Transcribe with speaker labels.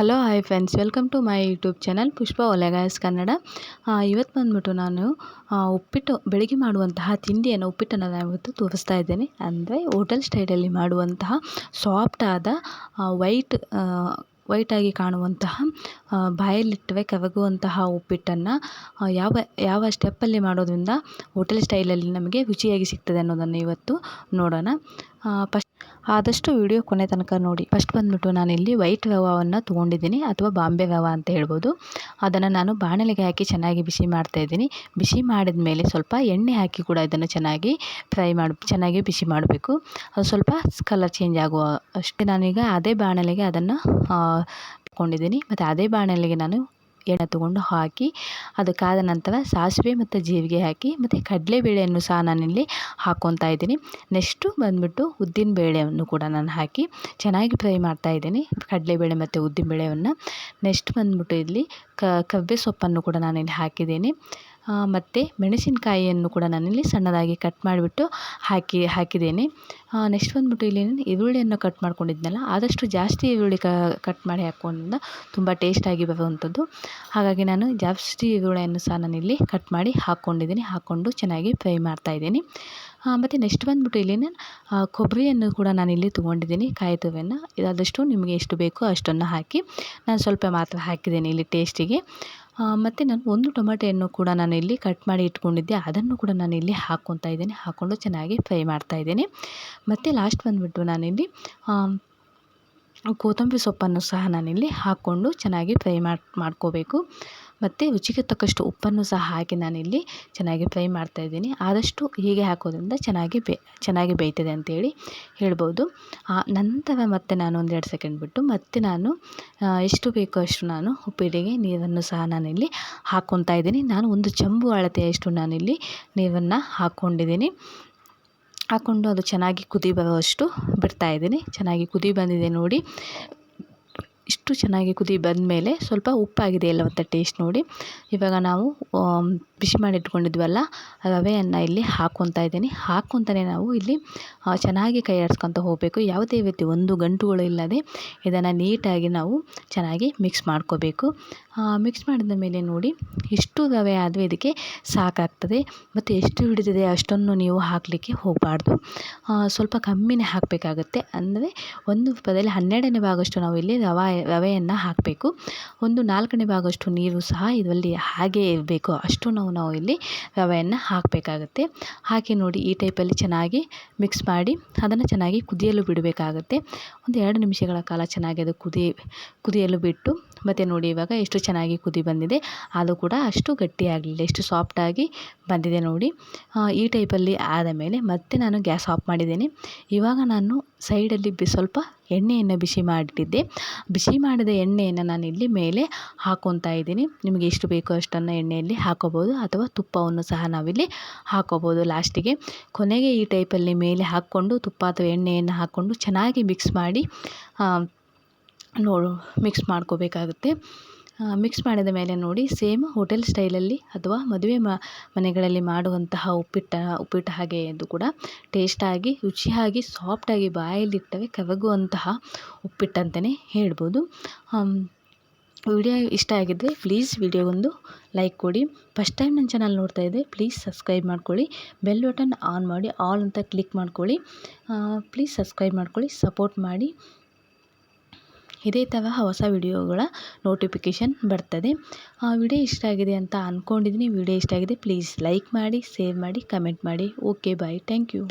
Speaker 1: Hello, hi friends. Welcome to my YouTube channel Pushpa ಒಲೆಗಾಯಸ್ Kannada. ಇವತ್ತು ಬಂದ್ಬಿಟ್ಟು ನಾನು ಉಪ್ಪಿಟ್ಟು, ಬೆಳಿಗ್ಗೆ ಮಾಡುವಂತಹ ತಿಂಡಿಯನ್ನು, ಉಪ್ಪಿಟ್ಟನ್ನು ನಾನು ಇವತ್ತು ತೋರಿಸ್ತಾ ಇದ್ದೇನೆ. ಅಂದರೆ ಹೋಟೆಲ್ ಸ್ಟೈಲಲ್ಲಿ ಮಾಡುವಂತಹ ಆದ ವೈಟ್ ವೈಟಾಗಿ ಕಾಣುವಂತಹ ಬಾಯಲ್ಲಿಟ್ಟವೆ ಕವಗುವಂತಹ ಉಪ್ಪಿಟ್ಟನ್ನು ಯಾವ ಯಾವ ಸ್ಟೆಪ್ಪಲ್ಲಿ ಮಾಡೋದ್ರಿಂದ ಹೋಟೆಲ್ ಸ್ಟೈಲಲ್ಲಿ ನಮಗೆ ರುಚಿಯಾಗಿ ಸಿಗ್ತದೆ ಅನ್ನೋದನ್ನು ಇವತ್ತು ನೋಡೋಣ. ಫಸ್ಟ್ ಆದಷ್ಟು ವಿಡಿಯೋ ಕೊನೆ ತನಕ ನೋಡಿ. ಫಸ್ಟ್ ಬಂದುಬಿಟ್ಟು ನಾನಿಲ್ಲಿ ವೈಟ್ ರವವನ್ನು ತೊಗೊಂಡಿದ್ದೀನಿ ಅಥವಾ ಬಾಂಬೆ ರವ ಅಂತ ಹೇಳ್ಬೋದು. ಅದನ್ನು ನಾನು ಬಾಣಲೆಗೆ ಹಾಕಿ ಚೆನ್ನಾಗಿ ಬಿಸಿ ಮಾಡ್ತಾಯಿದ್ದೀನಿ ಬಿಸಿ ಮಾಡಿದ ಮೇಲೆ ಸ್ವಲ್ಪ ಎಣ್ಣೆ ಹಾಕಿ ಕೂಡ ಇದನ್ನು ಚೆನ್ನಾಗಿ ಫ್ರೈ ಮಾಡಿ, ಚೆನ್ನಾಗಿ ಬಿಸಿ ಮಾಡಬೇಕು. ಅದು ಸ್ವಲ್ಪ ಕಲರ್ ಚೇಂಜ್ ಆಗುವ ಅಷ್ಟೇ ನಾನೀಗ ಅದೇ ಬಾಣಲೆಗೆ ಅದನ್ನು ಇಟ್ಕೊಂಡಿದ್ದೀನಿ ಮತ್ತು ಅದೇ ಬಾಣಲೆಗೆ ನಾನು ಎಣ್ಣೆ ತೊಗೊಂಡು ಹಾಕಿ, ಅದಕ್ಕಾದ ಕಾದ ನಂತರ ಸಾಸಿವೆ ಮತ್ತು ಜೀರಿಗೆ ಹಾಕಿ, ಮತ್ತು ಕಡಲೆಬೇಳೆಯನ್ನು ಸಹ ನಾನಿಲ್ಲಿ ಹಾಕ್ಕೊತಾ ಇದ್ದೀನಿ. ನೆಕ್ಸ್ಟು ಬಂದುಬಿಟ್ಟು ಉದ್ದಿನ ಬೇಳೆಯನ್ನು ಕೂಡ ನಾನು ಹಾಕಿ ಚೆನ್ನಾಗಿ ಫ್ರೈ ಮಾಡ್ತಾ ಇದ್ದೀನಿ, ಕಡಲೆಬೇಳೆ ಮತ್ತು ಉದ್ದಿನ ಬೇಳೆಯನ್ನು ನೆಕ್ಸ್ಟ್ ಬಂದುಬಿಟ್ಟು ಇಲ್ಲಿ ಕಬ್ಬೆ ಸೊಪ್ಪನ್ನು ಕೂಡ ನಾನಿಲ್ಲಿ ಹಾಕಿದ್ದೀನಿ. ಮತ್ತು ಮೆಣಸಿನಕಾಯಿಯನ್ನು ಕೂಡ ನಾನಿಲ್ಲಿ ಸಣ್ಣದಾಗಿ ಕಟ್ ಮಾಡಿಬಿಟ್ಟು ಹಾಕಿ, ಹಾಕಿದ್ದೇನೆ. ನೆಕ್ಸ್ಟ್ ಬಂದುಬಿಟ್ಟು ಇಲ್ಲಿ ಈರುಳ್ಳಿಯನ್ನು ಕಟ್ ಮಾಡ್ಕೊಂಡಿದ್ನಲ್ಲ, ಆದಷ್ಟು ಜಾಸ್ತಿ ಈರುಳ್ಳಿ ಕಟ್ ಮಾಡಿ ಹಾಕೋದ್ರಿಂದ ತುಂಬ ಟೇಸ್ಟಾಗಿ ಬರುವಂಥದ್ದು. ಹಾಗಾಗಿ ನಾನು ಜಾಸ್ತಿ ಈರುಳ್ಳಿಯನ್ನು ಸಹ ನಾನಿಲ್ಲಿ ಕಟ್ ಮಾಡಿ ಹಾಕ್ಕೊಂಡಿದ್ದೀನಿ ಹಾಕ್ಕೊಂಡು ಚೆನ್ನಾಗಿ ಫ್ರೈ ಮಾಡ್ತಾಯಿದ್ದೀನಿ ಮತ್ತು ನೆಕ್ಸ್ಟ್ ಬಂದುಬಿಟ್ಟು ಇಲ್ಲಿ ಕೊಬ್ಬರಿಯನ್ನು ಕೂಡ ನಾನಿಲ್ಲಿ ತೊಗೊಂಡಿದ್ದೀನಿ ಕಾಯಿ ತುರಿಯನ್ನು ಇದಾದಷ್ಟು ನಿಮಗೆ ಎಷ್ಟು ಬೇಕೋ ಅಷ್ಟನ್ನು ಹಾಕಿ, ನಾನು ಸ್ವಲ್ಪ ಮಾತ್ರ ಹಾಕಿದ್ದೀನಿ ಇಲ್ಲಿ ಟೇಸ್ಟಿಗೆ ಮತ್ತು ನಾನು ಒಂದು ಟೊಮೆಟೆಯನ್ನು ಕೂಡ ನಾನು ಇಲ್ಲಿ ಕಟ್ ಮಾಡಿ ಇಟ್ಕೊಂಡಿದ್ದೆ. ಅದನ್ನು ಕೂಡ ನಾನು ಇಲ್ಲಿ ಹಾಕ್ಕೊತಾ ಇದ್ದೇನೆ. ಹಾಕ್ಕೊಂಡು ಚೆನ್ನಾಗಿ ಫ್ರೈ ಮಾಡ್ತಾ ಇದ್ದೇನೆ. ಮತ್ತು ಲಾಸ್ಟ್ ಬಂದುಬಿಟ್ಟು ನಾನಿಲ್ಲಿ ಕೊತ್ತಂಬರಿ ಸೊಪ್ಪನ್ನು ಸಹ ನಾನಿಲ್ಲಿ ಹಾಕ್ಕೊಂಡು ಚೆನ್ನಾಗಿ ಫ್ರೈ ಮಾಡಿ, ಮಾಡ್ಕೋಬೇಕು. ಮತ್ತು ರುಚಿಗೆ ತಕ್ಕಷ್ಟು ಉಪ್ಪನ್ನು ಸಹ ಹಾಕಿ ನಾನಿಲ್ಲಿ ಚೆನ್ನಾಗಿ ಫ್ರೈ ಮಾಡ್ತಾ ಇದ್ದೀನಿ. ಆದಷ್ಟು ಹೀಗೆ ಹಾಕೋದ್ರಿಂದ ಚೆನ್ನಾಗಿ ಬೇ, ಚೆನ್ನಾಗಿ ಬೇಯ್ತದೆ ಅಂತೇಳಿ ಹೇಳ್ಬೋದು. ನಂತರ ಮತ್ತೆ ನಾನು ಒಂದೆರಡು ಸೆಕೆಂಡ್ ಬಿಟ್ಟು ಮತ್ತೆ ನಾನು ಎಷ್ಟು ಬೇಕೋ ಅಷ್ಟು ನಾನು ಉಪ್ಪಿಟ್ಟಿಗೆ ನೀರನ್ನು ಸಹ ನಾನಿಲ್ಲಿ ಹಾಕ್ಕೊತಾ ಇದ್ದೀನಿ. ನಾನು ಒಂದು ಚಂಬು ಅಳತೆಯಷ್ಟು ನಾನಿಲ್ಲಿ ನೀರನ್ನು ಹಾಕ್ಕೊಂಡಿದ್ದೀನಿ ಹಾಕ್ಕೊಂಡು ಅದು ಚೆನ್ನಾಗಿ ಕುದಿ ಬರುವಷ್ಟು ಬಿಡ್ತಾಯಿದ್ದೀನಿ ಚೆನ್ನಾಗಿ ಕುದಿ ಬಂದಿದೆ ನೋಡಿ. ಇಷ್ಟು ಚೆನ್ನಾಗಿ ಕುದಿ ಬಂದಮೇಲೆ ಸ್ವಲ್ಪ ಉಪ್ಪಾಗಿದೆ ಎಲ್ಲ ಅಂತ ಟೇಸ್ಟ್ ನೋಡಿ. ಇವಾಗ ನಾವು ಬಿಸಿ ಮಾಡಿಟ್ಕೊಂಡಿದ್ವಲ್ಲ ರವೆಯನ್ನು ಇಲ್ಲಿ ಹಾಕ್ಕೊತಾ ಇದ್ದೀನಿ. ಹಾಕ್ಕೊತಾನೆ ನಾವು ಇಲ್ಲಿ ಚೆನ್ನಾಗಿ ಕೈ ಆಡಿಸ್ಕೊತ ಹೋಗಬೇಕು. ಯಾವುದೇ ರೀತಿ ಒಂದು ಗಂಟುಗಳು ಇಲ್ಲದೆ ಇದನ್ನು ನೀಟಾಗಿ ನಾವು ಚೆನ್ನಾಗಿ ಮಿಕ್ಸ್ ಮಾಡ್ಕೋಬೇಕು. ಮಿಕ್ಸ್ ಮಾಡಿದ ಮೇಲೆ ನೋಡಿ, ಇಷ್ಟು ರವೆ ಆದರೆ ಇದಕ್ಕೆ ಸಾಕಾಗ್ತದೆ. ಮತ್ತು ಎಷ್ಟು ಹಿಡಿದಿದೆ ಅಷ್ಟನ್ನು ನೀವು ಹಾಕಲಿಕ್ಕೆ ಹೋಗಬಾರ್ದು. ಸ್ವಲ್ಪ ಕಮ್ಮಿನೇ ಹಾಕಬೇಕಾಗತ್ತೆ. ಅಂದರೆ ಒಂದು ಪದಲ್ಲಿ ಹನ್ನೆರಡನೇ ಭಾಗಷ್ಟು ನಾವು ಇಲ್ಲಿ ರವೆ ರವೆಯನ್ನು ಹಾಕಬೇಕು. ಒಂದು ನಾಲ್ಕನೇ ಭಾಗಷ್ಟು ನೀರು ಸಹ ಇದರಲ್ಲಿ ಹಾಗೇ ಇರಬೇಕು. ಅಷ್ಟು ನಾವು ನಾವು ಇಲ್ಲಿ ರವೆಯನ್ನು ಹಾಕಬೇಕಾಗತ್ತೆ. ಹಾಕಿ ನೋಡಿ ಈ ಟೈಪಲ್ಲಿ ಚೆನ್ನಾಗಿ ಮಿಕ್ಸ್ ಮಾಡಿ ಅದನ್ನು ಚೆನ್ನಾಗಿ ಕುದಿಯಲು ಬಿಡಬೇಕಾಗತ್ತೆ. ಒಂದು ಎರಡು ನಿಮಿಷಗಳ ಕಾಲ ಚೆನ್ನಾಗಿ ಅದು ಕುದಿ, ಕುದಿಯಲು ಬಿಟ್ಟು, ಮತ್ತು ನೋಡಿ ಇವಾಗ ಎಷ್ಟು ಚೆನ್ನಾಗಿ ಕುದಿ ಬಂದಿದೆ. ಅದು ಕೂಡ ಅಷ್ಟು ಗಟ್ಟಿಯಾಗಲಿಲ್ಲ, ಎಷ್ಟು ಸಾಫ್ಟಾಗಿ ಬಂದಿದೆ ನೋಡಿ. ಈ ಟೈಪಲ್ಲಿ ಆದ ಮೇಲೆ ಮತ್ತೆ ನಾನು ಗ್ಯಾಸ್ ಆಫ್ ಮಾಡಿದ್ದೇನೆ. ಇವಾಗ ನಾನು ಸೈಡಲ್ಲಿ ಬಿ ಸ್ವಲ್ಪ ಎಣ್ಣೆಯನ್ನು ಬಿಸಿ ಮಾಡಿಟ್ಟಿದ್ದೆ. ಬಿಸಿ ಮಾಡಿದ ಎಣ್ಣೆಯನ್ನು ನಾನು ಇಲ್ಲಿ ಮೇಲೆ ಹಾಕ್ಕೊತಾ ಇದ್ದೀನಿ. ನಿಮಗೆ ಎಷ್ಟು ಬೇಕೋ ಅಷ್ಟನ್ನು ಎಣ್ಣೆಯಲ್ಲಿ ಹಾಕೋಬೋದು ಅಥವಾ ತುಪ್ಪವನ್ನು ಸಹ ನಾವಿಲ್ಲಿ ಹಾಕೋಬೋದು ಲಾಸ್ಟಿಗೆ. ಕೊನೆಗೆ ಈ ಟೈಪಲ್ಲಿ ಮೇಲೆ ಹಾಕ್ಕೊಂಡು ತುಪ್ಪ ಅಥವಾ ಎಣ್ಣೆಯನ್ನು ಹಾಕ್ಕೊಂಡು ಚೆನ್ನಾಗಿ ಮಿಕ್ಸ್ ಮಾಡಿ ನೋಡು, ಮಿಕ್ಸ್ ಮಾಡ್ಕೋಬೇಕಾಗುತ್ತೆ. ಮಿಕ್ಸ್ ಮಾಡಿದ ಮೇಲೆ ನೋಡಿ ಸೇಮ್ ಹೋಟೆಲ್ ಸ್ಟೈಲಲ್ಲಿ ಅಥವಾ ಮದುವೆ ಮನೆಗಳಲ್ಲಿ ಮಾಡುವಂತಹ ಉಪ್ಪಿಟ್ಟ, ಉಪ್ಪಿಟ್ಟು ಹಾಗೆ ಇದು ಕೂಡ ಟೇಸ್ಟಾಗಿ ರುಚಿಯಾಗಿ ಸಾಫ್ಟಾಗಿ ಬಾಯಲ್ಲಿಟ್ಟರೆ ಕರಗುವಂತಹ ಉಪ್ಪಿಟ್ಟು ಅಂತಲೇ ಹೇಳ್ಬೋದು. ವಿಡಿಯೋ ಇಷ್ಟ ಆಗಿದ್ದರೆ ಪ್ಲೀಸ್ ವಿಡಿಯೋಗೊಂದು ಲೈಕ್ ಕೊಡಿ. ಫಸ್ಟ್ ಟೈಮ್ ನನ್ನ ಚಾನಲ್ ನೋಡ್ತಾ ಇದ್ದೆ ಪ್ಲೀಸ್ ಸಬ್ಸ್ಕ್ರೈಬ್ ಮಾಡ್ಕೊಳ್ಳಿ. ಬೆಲ್ ಬಟನ್ ಆನ್ ಮಾಡಿ ಆಲ್ ಅಂತ ಕ್ಲಿಕ್ ಮಾಡ್ಕೊಳ್ಳಿ. ಪ್ಲೀಸ್ ಸಬ್ಸ್ಕ್ರೈಬ್ ಮಾಡ್ಕೊಳ್ಳಿ ಸಪೋರ್ಟ್ ಮಾಡಿ. ಇದೇ ತರಹ ಹೊಸ ವಿಡಿಯೋಗಳ ನೋಟಿಫಿಕೇಷನ್ ಬರ್ತದೆ. ವಿಡಿಯೋ ಇಷ್ಟ ಆಗಿದೆ ಅಂತ ಅಂದ್ಕೊಂಡಿದ್ದೀನಿ ವಿಡಿಯೋ ಇಷ್ಟ ಆಗಿದೆ ಪ್ಲೀಸ್ ಲೈಕ್ ಮಾಡಿ ಸೇವ್ ಮಾಡಿ ಕಮೆಂಟ್ ಮಾಡಿ. Okay bye thank you